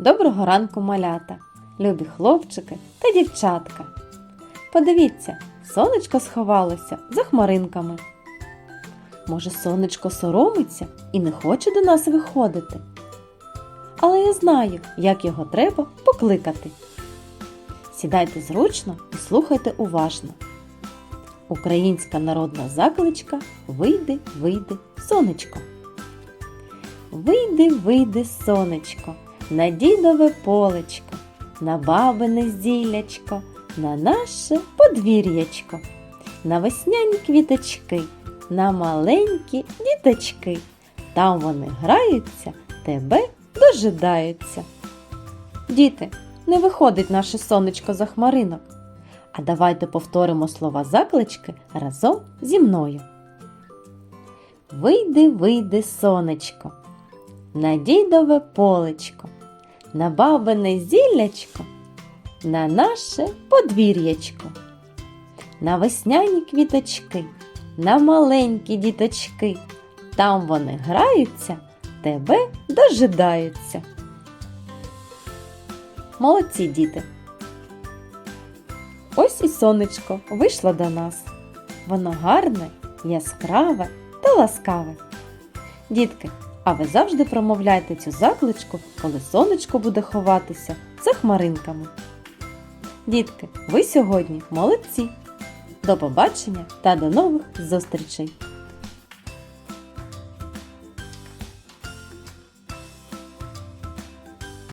Доброго ранку, малята, любі хлопчики та дівчатка. Подивіться, сонечко сховалося за хмаринками. Може, сонечко соромиться і не хоче до нас виходити. Але я знаю, як його треба покликати. Сідайте зручно і слухайте уважно. Українська народна закличка Вийди, вийди, сонечко. Вийди, вийди, сонечко, на дідове полечко, на бабине зіллячко, на наше подвір'ячко, на весняні квіточки, на маленькі діточки. Там вони граються, тебе дожидаються. Діти, не виходить наше сонечко за хмаринок. А давайте повторимо слова заклички разом зі мною. Вийди, вийди, сонечко, на дідове полечко, на бабине зіллячко, на наше подвір'ячко, на весняні квіточки, на маленькі діточки. Там вони граються, тебе дожидаються. Молодці діти! Ось і сонечко вийшло до нас. Воно гарне, яскраве та ласкаве. Дітки, а ви завжди промовляйте цю закличку, коли сонечко буде ховатися за хмаринками. Дітки, ви сьогодні молодці! До побачення та до нових зустрічей!